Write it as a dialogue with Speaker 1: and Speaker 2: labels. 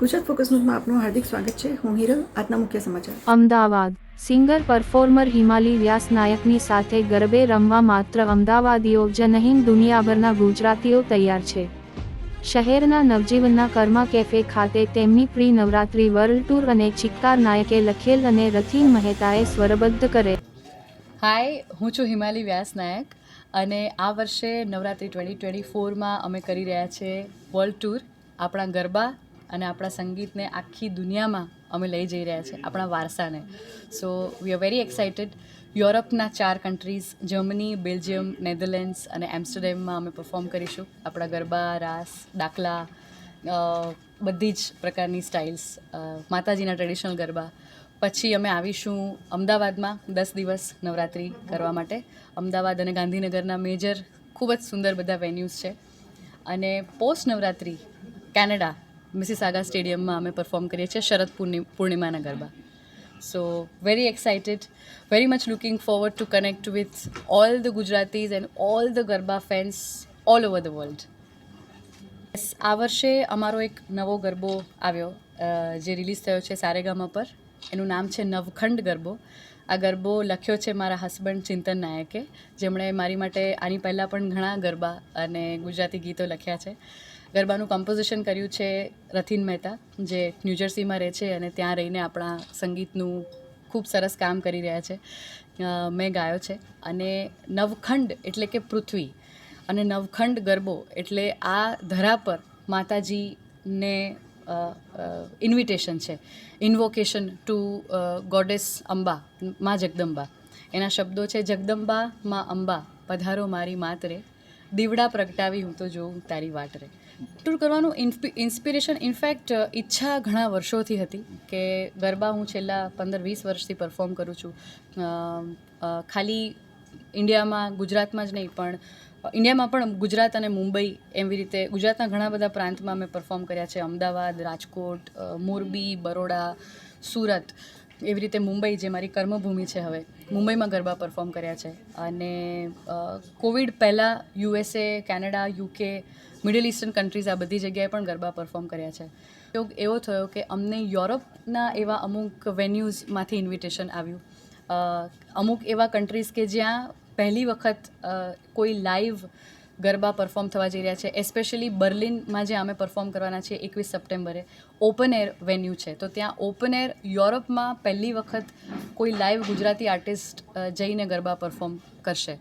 Speaker 1: Gujarat focus ન્યૂઝમાં આપનું હાર્દિક સ્વાગત છે. હું હિરલ આજના મુખ્ય સમાચાર.
Speaker 2: અમદાવાદ. સિંગર પરફોર્મર હિમાલી વ્યાસ નાયકની સાથે ગરબે રમવા માત્ર અમદાવાદીઓ જ નહીં દુનિયાભરના ગુજરાતીઓ તૈયાર છે. શહેરના નવજીવનના કર્મા કેફે ખાતે તેમની પ્રી નવરાત્રી વર્લ્ડ ટૂર અને ચિક્કાર નાયકે લખેલ અને રથીન મહેતાએ સ્વરબદ્ધ કરે.
Speaker 3: હાય હું છું હિમાલી વ્યાસ નાયક અને આ વર્ષે નવરાત્રી ટ્વેન્ટી ટ્વેન્ટી ફોરમાં અમે કરી રહ્યા છીએ વર્લ્ડ ટૂર. આપણા ગરબા અને આપણા સંગીતને આખી દુનિયામાં અમે લઈ જઈ રહ્યા છીએ, આપણા વારસાને. So we are very excited યુરોપના ચાર કન્ટ્રીઝ જર્મની બેલ્જિયમ નેધરલેન્ડ્સ અને એમ્સ્ટરડેમમાં અમે પરફોર્મ કરીશું. આપણા ગરબા, રાસ ડાકલા બધી જ પ્રકારની સ્ટાઇલ્સ માતાજીના ટ્રેડિશનલ ગરબા. પછી અમે આવીશું અમદાવાદમાં દસ દિવસ નવરાત્રિ કરવા માટે. અમદાવાદ અને ગાંધીનગરના મેજર ખૂબ જ સુંદર બધા વેન્યુઝ છે. અને post Navratri Canada Mississauga સ્ટેડિયમમાં અમે પરફોર્મ કરીએ છીએ શરદ પૂર્ણિ, પૂર્ણિમાના Garba. So very excited very much looking forward to connect with all the Gujaratis and all the garba fans all over the world આ વર્ષે અમારો એક નવો ગરબો આવ્યો જે રિલીઝ થયો છે સારેગામા પર. એનું નામ છે નવખંડ ગરબો. આ ગરબો લખ્યો છે મારા હસબન્ડ ચિંતન નાયકે, જેમણે મારી માટે આની પહેલાં પણ ઘણા ગરબા અને ગુજરાતી ગીતો લખ્યા છે. ગરબાનું કમ્પોઝિશન કર્યું છે રથીન મહેતા, જે ન્યૂજર્સીમાં રહે છે અને ત્યાં રહીને આપણા સંગીતનું ખૂબ સરસ કામ કરી રહ્યા છે. મેં ગાયો છે. અને નવખંડ એટલે કે પૃથ્વી અને નવખંડ ગરબો એટલે આ ધરા પર માતાજીને ઇન્વિટેશન છે. ઇન્વોકેશન ટુ ગોડેસ અંબા, મા જગદંબા. એના શબ્દો છે, જગદંબા, માં અંબા, પધારો મારી માત રે. દીવડા પ્રગટાવી હું તો જોઉં તારી વાટ રે. ટૂર કરવાનું ઇન્સ્પિરેશન ઇનફેક્ટ ઈચ્છા ઘણા વર્ષોથી હતી કે ગરબા હું છેલ્લા પંદર વીસ વર્ષથી પરફોર્મ કરું છું. ખાલી ઇન્ડિયામાં, ગુજરાતમાં જ નહીં, પણ ઇન્ડિયામાં પણ ગુજરાત અને મુંબઈ એવી રીતે, ગુજરાતના ઘણા બધા પ્રાંતમાં મેં પરફોર્મ કર્યા છે. અમદાવાદ, રાજકોટ મોરબી, બરોડા, સુરત. એવી રીતે મુંબઈ, જે મારી કર્મભૂમિ છે હવે, મુંબઈમાં ગરબા પરફોર્મ કર્યા છે. અને કોવિડ પહેલાં USA Canada UK middle eastern countries આ બધી જગ્યાએ પણ ગરબા પરફોર્મ કર્યા છે. યોગ એવો થયો કે અમને યુરોપના એવા અમુક વેન્યુઝમાંથી ઇન્વિટેશન આવ્યું. અમુક એવા કન્ટ્રીઝ કે જ્યાં પહેલી વખત કોઈ લાઈવ ગરબા પરફોર્મ થવા જઈ રહ્યા છે. એસ્પેશિયલી બર્લિનમાં જે અમે પરફોર્મ કરવાના છીએ એકવીસ સપ્ટેમ્બરે ઓપન એર વેન્યુ છે. તો ત્યાં ઓપન એર યુરોપમાં પહેલી વખત કોઈ લાઈવ ગુજરાતી આર્ટિસ્ટ જઈને ગરબા પરફોર્મ કરશે.